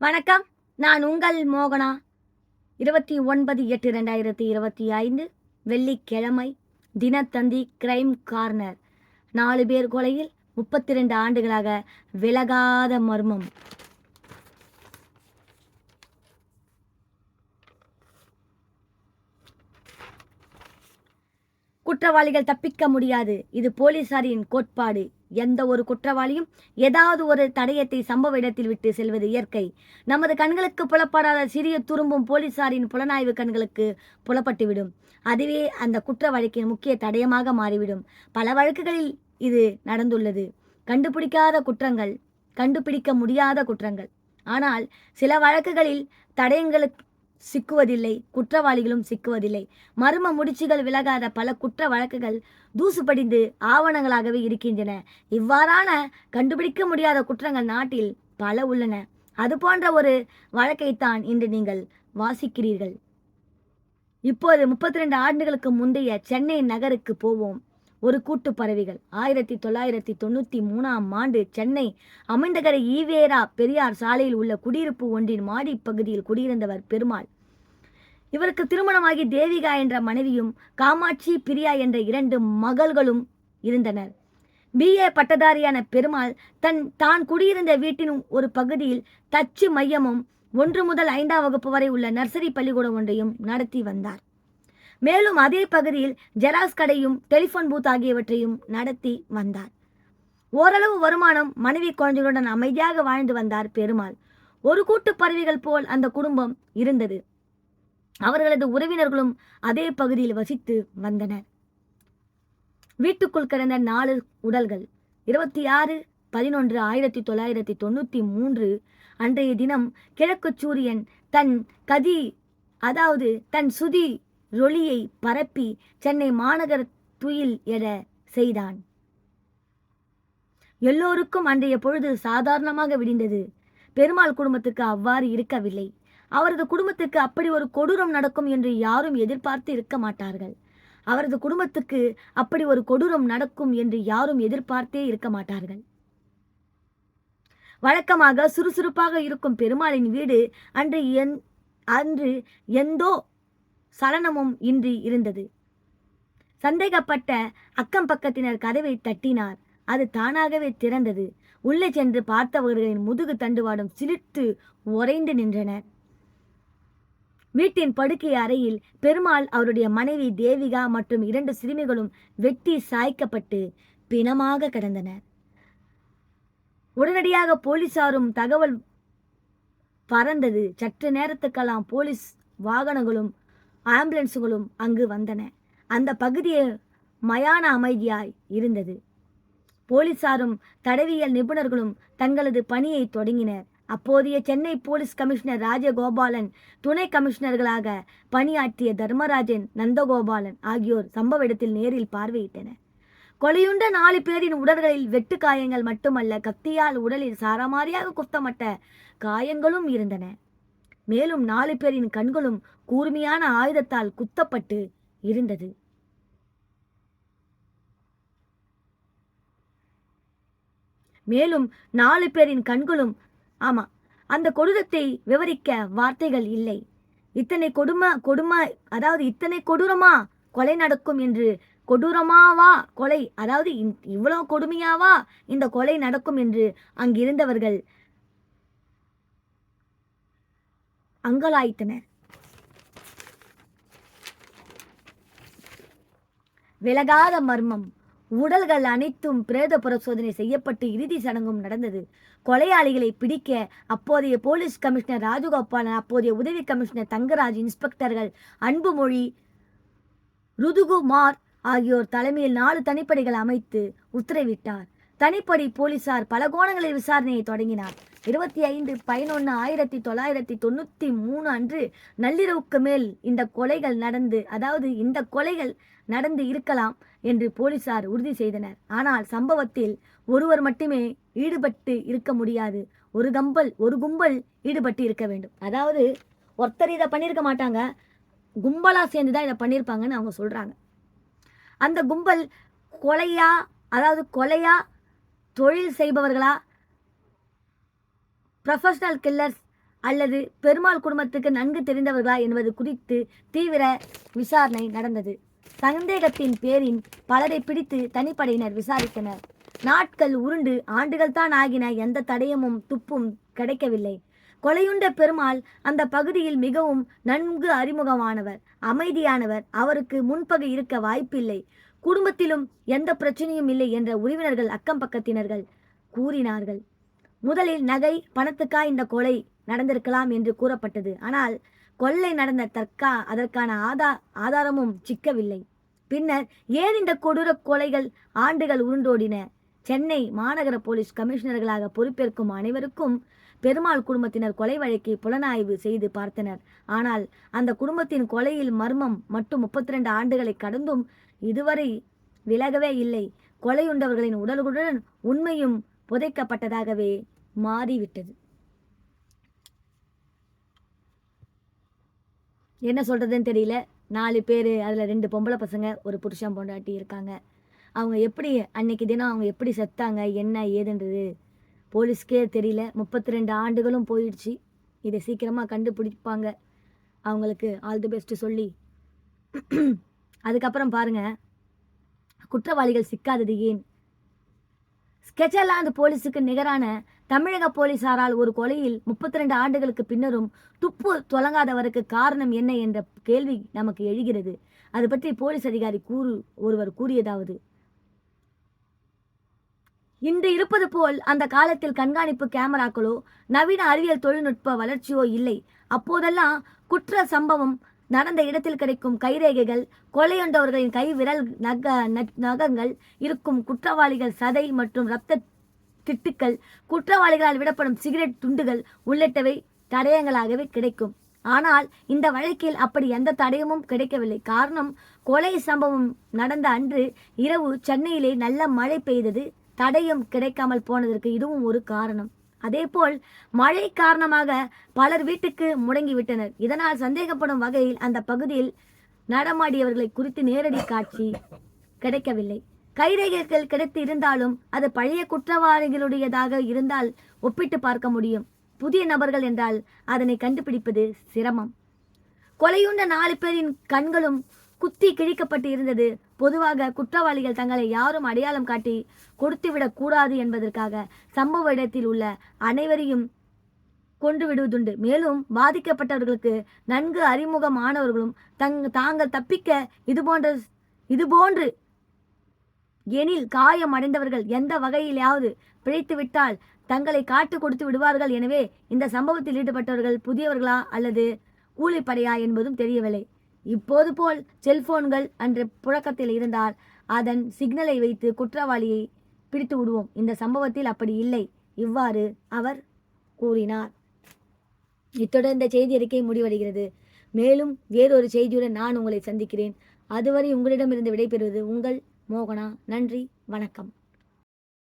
வணக்கம். நான் உங்கள் மோகனா. இருபத்தி ஒன்பது எட்டு ரெண்டாயிரத்தி இருபத்தி ஐந்து வெள்ளிக்கிழமை தினத்தந்தி கிரைம் கார்னர் நாலு பேர் கொலையில் முப்பத்தி ரெண்டு ஆண்டுகளாக விலகாத மர்மம். குற்றவாளிகள் தப்பிக்க முடியாது. இது போலீசாரின் கோட்பாடு. எந்த ஒரு குற்றவாளியும் ஏதாவது ஒரு தடயத்தை சம்பவ இடத்தில் விட்டு செல்வது இயற்கை. நமது கண்களுக்கு புலப்படாத சிறிய துரும்பும் போலீசாரின் புலனாய்வு கண்களுக்கு புலப்பட்டுவிடும். அதுவே அந்த குற்ற வழக்கின் முக்கிய தடயமாக மாறிவிடும். பல வழக்குகளில் இது நடந்துள்ளது. கண்டுபிடிக்காத குற்றங்கள் கண்டுபிடிக்க முடியாத குற்றங்கள். ஆனால் சில வழக்குகளில் தடயங்களுக்கு சிக்குவதில்லை குற்றவாளிகளும் சிக்குவதில்லை. மர்ம முடிச்சுகள் விலகாத பல குற்ற வழக்குகள் தூசு படிந்து ஆவணங்களாகவே இருக்கின்றன. இவ்வாறான கண்டுபிடிக்க முடியாத குற்றங்கள் நாட்டில் பல உள்ளன. அது போன்ற ஒரு வழக்கைத்தான் இன்று நீங்கள் வாசிக்கிறீர்கள். இப்போது முப்பத்தி ரெண்டு ஆண்டுகளுக்கு முந்தைய சென்னை நகருக்கு போவோம். ஒரு கூட்டு பறவைகள். ஆயிரத்தி தொள்ளாயிரத்தி தொண்ணூற்றி மூணாம் ஆண்டு சென்னை அமைந்தகரை ஈவேரா பெரியார் சாலையில் உள்ள குடியிருப்பு ஒன்றின் மாடி பகுதியில் குடியிருந்தவர் பெருமாள். இவருக்கு திருமணமாகி தேவிகா என்ற மனைவியும் காமாட்சி பிரியா என்ற இரண்டு மகள்களும் இருந்தனர். பிஏ பட்டதாரியான பெருமாள் தன் தான் குடியிருந்த வீட்டின் ஒரு பகுதியில் தச்சு மையமும் ஒன்று முதல் ஐந்தாம் வகுப்பு வரை உள்ள நர்சரி பள்ளிக்கூடம் ஒன்றையும் நடத்தி வந்தார். மேலும் அதே பகுதியில் ஜெராக்ஸ் கடையும் டெலிஃபோன் பூத் ஆகியவற்றையும் நடத்தி வந்தார். ஓரளவு வருமானம் மனைவி குழந்தைகளுடன் அமைதியாக வாழ்ந்து வந்தார் பெருமாள். ஒரு கூட்டு பறவைகள் போல் அந்த குடும்பம் இருந்தது. அவர்களது உறவினர்களும் அதே பகுதியில் வசித்து வந்தனர். வீட்டுக்குள் கிடந்த நாலு உடல்கள். இருபத்தி ஆறு பதினொன்று ஆயிரத்தி தொள்ளாயிரத்தி தொண்ணூற்றி மூன்று அன்றைய தினம் கிழக்கு சூரியன் தன் கதி அதாவது தன் சுதி ஒளியை பரப்பி சென்னை மாநகர துயில் எழ செய்தான். எல்லோருக்கும் அன்றைய பொழுது சாதாரணமாக விடிந்தது. பெருமாள் குடும்பத்துக்கு அவ்வாறு இருக்கவில்லை. அவரது குடும்பத்துக்கு அப்படி ஒரு கொடூரம் நடக்கும் என்று யாரும் எதிர்பார்த்து இருக்க மாட்டார்கள். அவரது குடும்பத்துக்கு அப்படி ஒரு கொடூரம் நடக்கும் என்று யாரும் எதிர்பார்த்தே இருக்க மாட்டார்கள். வழக்கமாக சுறுசுறுப்பாக இருக்கும் பெருமாளின் வீடு அன்று என் அன்று எந்தோ சலனமும் இன்றி இருந்தது. சந்தேகப்பட்ட அக்கம் பக்கத்தினர் கதவை தட்டினார். அது தானாகவே திறந்தது. உள்ளே சென்று பார்த்தவர்களின் முதுகு தண்டுவாடும் சிலிர்த்து உறைந்து நின்றனர். வீட்டின் படுக்கை அறையில் பெருமாள் அவருடைய மனைவி தேவிகா மற்றும் இரண்டு சிறுமிகளும் வெட்டி சாய்க்கப்பட்டு பிணமாக கிடந்தனர். உடனடியாக போலீசாரும் தகவல் பறந்தது. சற்று நேரத்துக்கெல்லாம் போலீஸ் வாகனங்களும் ஆம்புலன்ஸுகளும் அங்கு வந்தன. அந்த பகுதியே மயான அமைதியாய் இருந்தது. போலீசாரும் தடவியல் நிபுணர்களும் தங்களது பணியை தொடங்கினர். அப்போதைய சென்னை போலீஸ் கமிஷனர் ராஜகோபாலன் துணை கமிஷனர்களாக பணியாற்றிய தர்மராஜன் நந்தகோபாலன் ஆகியோர் சம்பவ இடத்தில் நேரில் பார்வையிட்டனர். கொலையுண்ட நாலு பேரின் உடல்களில் வெட்டு காயங்கள் மட்டுமல்ல கத்தியால் உடலில் சாரமாரியாக குத்தமட்ட காயங்களும் இருந்தன. மேலும் நாலு பேரின் கண்களும் கூர்மையான ஆயுதத்தால் குத்தப்பட்டு இருந்தது. மேலும் நாலு பேரின் கண்களும் ஆமா அந்த கொடூரத்தை விவரிக்க வார்த்தைகள் இல்லை. இத்தனை கொடுமை கொடுமை அதாவது இத்தனை கொடூரமா கொலை நடக்கும் என்று கொடூரமாவா கொலை அதாவது இவ்வளோ இவ்வளவு கொடுமையாவா இந்த கொலை நடக்கும் என்று அங்கிருந்தவர்கள் அங்கலாய்த்தனர். விலகாத மர்மம். உடல்கள் அனைத்தும் பிரேத பரிசோதனை செய்யப்பட்டு இறுதி சடங்கும் நடந்தது. கொலையாளிகளை பிடிக்க அப்போதைய போலீஸ் கமிஷனர் ராஜகோபாலன் அப்போதைய உதவி கமிஷனர் தங்கராஜ் இன்ஸ்பெக்டர்கள் அன்புமொழி ருதுகுமார் ஆகியோர் தலைமையில் நாலு தனிப்படைகள் அமைத்து உத்தரவிட்டார். தனிப்படை போலீசார் பல கோணங்களில் விசாரணையை தொடங்கினார். இருபத்தி ஐந்து பதினொன்று ஆயிரத்தி தொள்ளாயிரத்தி தொண்ணூற்றி மூணு அன்று நள்ளிரவுக்கு மேல் இந்த கொலைகள் நடந்து அதாவது இந்த கொலைகள் நடந்து இருக்கலாம் என்று போலீசார் உறுதி செய்தனர். ஆனால் சம்பவத்தில் ஒருவர் மட்டுமே ஈடுபட்டு இருக்க முடியாது. ஒரு கம்பல் ஒரு கும்பல் ஈடுபட்டு இருக்க வேண்டும். அதாவது ஒருத்தர் இதை பண்ணியிருக்க மாட்டாங்க. கும்பலாக சேர்ந்து தான் இதை பண்ணியிருப்பாங்கன்னு அவங்க சொல்கிறாங்க அந்த கும்பல் கொலையா அதாவது கொலையா தொழில் செய்பவர்களா? ப்ரொஃபஷனல் கில்லர்ஸ் அல்லது பெருமாள் குடும்பத்துக்கு நன்கு தெரிந்தவர்களா என்பது குறித்து தீவிர விசாரணை நடந்தது. சந்தேகத்தின் பேரின் பலரை பிடித்து தனிப்படையினர் விசாரித்தனர். நாட்கள் உருண்டு ஆண்டுகள் தான் ஆகின எந்த தடயமும் துப்பும் கிடைக்கவில்லை. கொலையுண்ட பெருமாள் அந்த பகுதியில் மிகவும் நன்கு அறிமுகமானவர் அமைதியானவர். அவருக்கு முன்பகு இருக்க வாய்ப்பில்லை. குடும்பத்திலும் எந்த பிரச்சனையும் இல்லை என்ற உறவினர்கள் அக்கம் பக்கத்தினர்கள் கூறினார்கள். முதலில் நகை பணத்துக்கா இந்த கொலை நடந்திருக்கலாம் என்று கூறப்பட்டது. ஆனால் கொள்ளை நடந்த தற்கா அதற்கான ஆதா ஆதாரமும் சிக்கவில்லை. பின்னர் ஏன் இந்த கொடூர கொலைகள் ஆண்டுகள் உருண்டோடின? சென்னை மாநகர போலீஸ் கமிஷனர்களாக பொறுப்பேற்கும் அனைவருக்கும் பெருமாள் குடும்பத்தினர் கொலை வழக்கை புலனாய்வு செய்து பார்த்தனர். ஆனால் அந்த குடும்பத்தின் கொலையில் மர்மம் மட்டும் முப்பத்தி ரெண்டு ஆண்டுகளை கடந்தும் இதுவரை விலகவே இல்லை. கொலையுண்டவர்களின் உடல்களுடன் உண்மையும் புதைக்கப்பட்டதாகவே மாறிவிட்டது. என்ன சொல்கிறதுன்னு தெரியல. நாலு பேர் அதில் ரெண்டு பொம்பளை பசங்க ஒரு புருஷன் பொண்டாட்டி இருக்காங்க. அவங்க எப்படி அன்னைக்கு தினம் அவங்க எப்படி செத்தாங்க என்ன ஏதுன்றது போலீஸ்க்கே தெரியல. முப்பத்தி ரெண்டு ஆண்டுகளும் போயிடுச்சு. இதை சீக்கிரமாக கண்டுபிடிப்பாங்க. அவங்களுக்கு ஆல் தி பெஸ்ட்டு சொல்லி. அதுக்கப்புறம் பாருங்க. குற்றவாளிகள் சிக்காதது ஏன்? ஸ்கெட்சர்லாந்து போலீஸுக்கு நிகரான தமிழக போலீசாரால் ஒரு கொலையில் முப்பத்தி ரெண்டு ஆண்டுகளுக்கு பின்னரும் துப்பு தொலங்காதவருக்கு காரணம் என்ன என்ற கேள்வி நமக்கு எழுகிறது. அது பற்றி போலீஸ் அதிகாரி கூறு ஒருவர் கூறியதாவது இன்று இருப்பது போல் அந்த காலத்தில் கண்காணிப்பு கேமராக்களோ நவீன அறிவியல் தொழில்நுட்ப வளர்ச்சியோ இல்லை. அப்போதெல்லாம் குற்ற சம்பவம் நடந்த இடத்தில் கிடைக்கும் கைரேகைகள் கொலையுண்டவர்களின் கை விரல் நக நகங்கள் இருக்கும் குற்றவாளிகள் சதை மற்றும் இரத்த திட்டுக்கள் குற்றவாளிகளால் விடப்படும் சிகரெட் துண்டுகள் உள்ளிட்டவை தடயங்களாகவே கிடைக்கும். ஆனால் இந்த வழக்கில் அப்படி எந்த தடயமும் கிடைக்கவில்லை. காரணம் கொலை சம்பவம் நடந்த அன்று இரவு சென்னையிலே நல்ல மழை பெய்தது. தடையும் கிடைக்காமல் போனதற்கு இதுவும் ஒரு காரணம். அதேபோல் மழை காரணமாக பலர் வீட்டுக்கு முடங்கிவிட்டனர். இதனால் சந்தேகப்படும் வகையில் அந்த பகுதியில் நடமாடியவர்களை குறித்து நேரடி காட்சி கிடைக்கவில்லை. கைரேகைகள் கிடைத்து இருந்தாலும் அது பழைய குற்றவாளிகளுடையதாக இருந்தால் ஒப்பிட்டு பார்க்க முடியும். புதிய நபர்கள் என்றால் அதனை கண்டுபிடிப்பது சிரமம். கொலையுண்ட நாலு பேரின் கண்களும் குத்தி கிழிக்கப்பட்டு இருந்தது பொதுவாக குற்றவாளிகள் தங்களை யாரும் அடையாளம் காட்டி கொடுத்துவிடக் கூடாது என்பதற்காக சம்பவ இடத்தில் உள்ள அனைவரையும் கொண்டு விடுவதுண்டு. மேலும் பாதிக்கப்பட்டவர்களுக்கு நன்கு அறிமுகமானவர்களும் தங் தாங்கள் தப்பிக்க இதுபோன்ற இதுபோன்று எனில் காயம் அடைந்தவர்கள் எந்த வகையிலாவது பிழைத்துவிட்டால் தங்களை காட்டு கொடுத்து விடுவார்கள். எனவே இந்த சம்பவத்தில் ஈடுபட்டவர்கள் புதியவர்களா அல்லது கூலிப்படையா என்பதும் தெரியவில்லை. இப்போது போல் செல்போன்கள் அன்று புழக்கத்தில் இருந்தால் அதன் சிக்னலை வைத்து குற்றவாளியை பிடித்து விடுவோம். இந்த சம்பவத்தில் அப்படி இல்லை. இவ்வாறு அவர் கூறினார். இத்துடன் இந்த செய்தி அறிக்கை முடிவடைகிறது. மேலும் வேறொரு செய்தியுடன் நான் உங்களை சந்திக்கிறேன். அதுவரை உங்களிடமிருந்து விடைபெறுவது உங்கள் மோகனா. நன்றி. வணக்கம்.